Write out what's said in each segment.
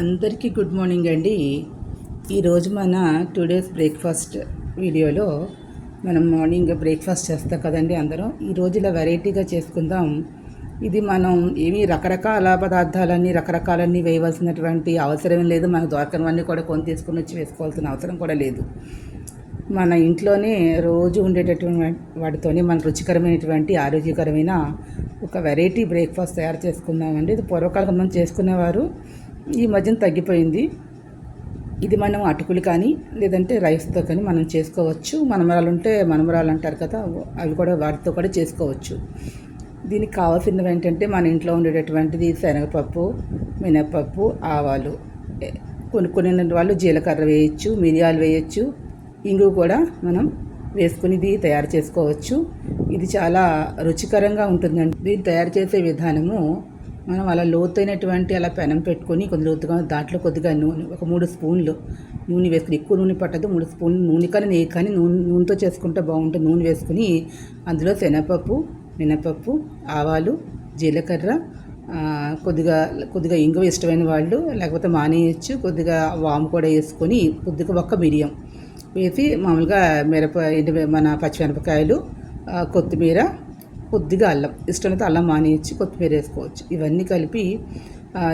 అందరికీ good morning అండి. ఈరోజు మన టుడేస్ బ్రేక్ఫాస్ట్ వీడియోలో మనం మార్నింగ్ బ్రేక్ఫాస్ట్ చేస్తాం కదండి అందరం. ఈరోజు ఇలా వెరైటీగా చేసుకుందాం. ఇది మనం ఏమి రకరకాల పదార్థాలన్నీ రకరకాలన్నీ వేయవలసినటువంటి అవసరం లేదు. మనకు దొరకనివన్నీ కూడా కొని తీసుకుని వచ్చి వేసుకోవాల్సిన అవసరం కూడా లేదు. మన ఇంట్లోనే రోజు ఉండేటటువంటి వాటితోనే మన రుచికరమైనటువంటి ఆరోగ్యకరమైన ఒక వెరైటీ బ్రేక్ఫాస్ట్ తయారు చేసుకుందామండి. ఇది పూర్వకాలం మనం చేసుకునేవారు. ఈ మధ్యన తగ్గిపోయింది. ఇది మనం అటుకులు కానీ లేదంటే రైస్తో కానీ మనం చేసుకోవచ్చు. మనమరాలు ఉంటే మనమరాలు అంటారు కదా అవి కూడా వాటితో కూడా చేసుకోవచ్చు. దీనికి కావాల్సినవి ఏంటంటే మన ఇంట్లో ఉండేటటువంటిది శనగపప్పు మినప్పప్పు ఆవాలు. కొనుక్కునే వాళ్ళు జీలకర్ర వేయచ్చు మిరియాలు వేయచ్చు. ఇంగు కూడా మనం వేసుకుని ఇది తయారు చేసుకోవచ్చు. ఇది చాలా రుచికరంగా ఉంటుందండి. దీన్ని తయారు చేసే విధానము మనం అలా లోతైనటువంటి అలా పెనం పెట్టుకొని కొద్ది లోతుగా దాంట్లో కొద్దిగా నూనె ఒక మూడు స్పూన్లు నూనె వేసుకుని ఎక్కువ నూనె పట్టదు మూడు స్పూన్లు నూనె కానీ నెయ్యి కానీ నూనె నూనెతో చేసుకుంటే బాగుంటుంది. నూనె వేసుకుని అందులో శనగపప్పు మినపప్పు ఆవాలు జీలకర్ర కొద్దిగా కొద్దిగా ఇంగువ ఇష్టమైన వాళ్ళు లేకపోతే మానేయచ్చు కొద్దిగా వాము కూడా వేసుకొని కొద్దిగా ఒక్క మిరియం వేసి మామూలుగా మిరప ఎండి మన పచ్చిమిరపకాయలు కొత్తిమీర కొద్దిగా అల్లం. ఇష్టమైతే అల్లం మానేయచ్చు కొత్తిమీర వేసుకోవచ్చు. ఇవన్నీ కలిపి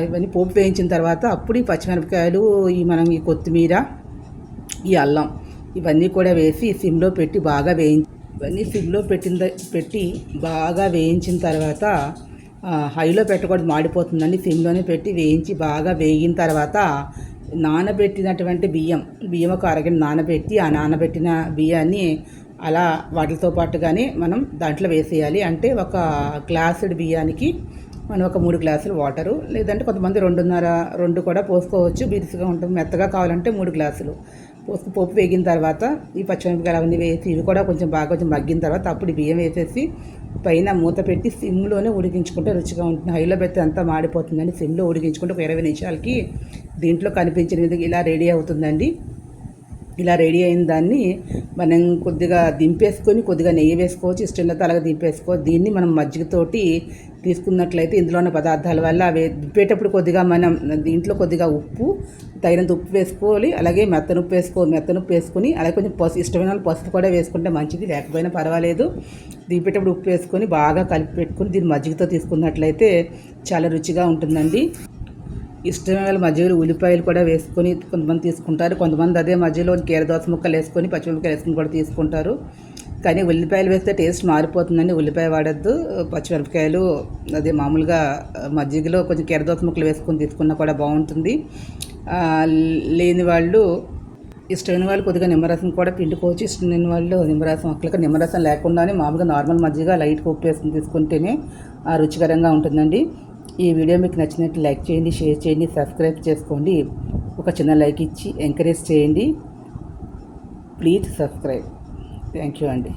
ఇవన్నీ పోపు వేయించిన తర్వాత అప్పుడు ఈ పచ్చిమిరపకాయలు ఈ మనం ఈ కొత్తిమీర ఈ అల్లం ఇవన్నీ కూడా వేసి సిమ్లో పెట్టి బాగా వేయి ఇవన్నీ సిమ్లో పెట్టిన పెట్టి బాగా వేయించిన తర్వాత హైలో పెట్టకూడదు మాడిపోతుందండి. సిమ్లోనే పెట్టి వేయించి బాగా వేగిన తర్వాత నానబెట్టినటువంటి బియ్యం బియ్యం ఒక అరగంట నానబెట్టి ఆ నానబెట్టిన బియ్యాన్ని అలా వాటితో పాటుగానే మనం దాంట్లో వేసేయాలి. అంటే ఒక గ్లాసుడు బియ్యానికి మనం ఒక మూడు గ్లాసులు వాటరు లేదంటే కొంతమంది రెండున్నర రెండు కూడా పోసుకోవచ్చు. బిరుసుగా ఉంటుంది. మెత్తగా కావాలంటే మూడు గ్లాసులు. పోసుకు పోపు వేగిన తర్వాత ఈ పచ్చిమిరపకాయలు అవన్నీ వేసి ఇవి కూడా కొంచెం బాగా కొంచెం మగ్గిన తర్వాత అప్పుడు బియ్యం వేసేసి పైన మూత పెట్టి సిమ్లోనే ఉడికించుకుంటే రుచిగా ఉంటుంది. హైలో పెడితే అంతా మాడిపోతుందండి సిమ్లో ఉడికించుకుంటే ఒక ఇరవై నిమిషాలకి దీంట్లో కనిపించిన విధంగా ఇలా రెడీ అవుతుందండి. ఇలా రెడీ అయిన దాన్ని మనం కొద్దిగా దింపేసుకొని కొద్దిగా నెయ్యి వేసుకోవచ్చు ఇష్టంగా అలాగే దింపేసుకో దీన్ని మనం మజ్జిగతోటి తీసుకున్నట్లయితే ఇందులో ఉన్న పదార్థాల వల్ల అవి దింపేటప్పుడు కొద్దిగా మనం దీంట్లో కొద్దిగా ఉప్పు తగినంత ఉప్పు వేసుకోవాలి. అలాగే మెత్తనుప్పు వేసుకో మెత్తనుప్పు వేసుకొని అలాగే కొంచెం పసుపు ఇష్టమైన వాళ్ళు పసుపు కూడా వేసుకుంటే మంచిది. లేకపోయినా పర్వాలేదు. దింపేటప్పుడు ఉప్పు వేసుకొని బాగా కలిపి పెట్టుకొని దీన్ని మజ్జిగతో తీసుకున్నట్లయితే చాలా రుచిగా ఉంటుందండి. ఇష్టమైన వాళ్ళు మధ్యలో ఉల్లిపాయలు కూడా వేసుకొని కొంతమంది తీసుకుంటారు. కొంతమంది అదే మధ్యలో కీరదోస ముక్కలు వేసుకొని పచ్చిమిరపకాయలు వేసుకొని కూడా తీసుకుంటారు. కానీ ఉల్లిపాయలు వేస్తే టేస్ట్ మారిపోతుందండి. ఉల్లిపాయ వాడద్దు. పచ్చిమిరపకాయలు అదే మామూలుగా మజ్జిగలో కొంచెం కీరదోస ముక్కలు వేసుకొని తీసుకున్నా కూడా బాగుంటుంది. లేని వాళ్ళు ఇష్టమైన వాళ్ళు కొద్దిగా నిమ్మరసం కూడా పిండుకోవచ్చు. ఇష్టం లేని వాళ్ళు నిమ్మరసం అక్కడికి నిమ్మరసం లేకుండానే మామూలుగా నార్మల్ మజ్జిగ లైట్ ఉప్పు వేసుకుని తీసుకుంటేనే ఆ రుచికరంగా ఉంటుందండి. ఈ వీడియో మీకు నచ్చినట్టు లైక్ చేయండి షేర్ చేయండి సబ్స్క్రైబ్ చేసుకోండి. ఒక చిన్న లైక్ ఇచ్చి ఎంకరేజ్ చేయండి. Please subscribe. థ్యాంక్ యూ అండి.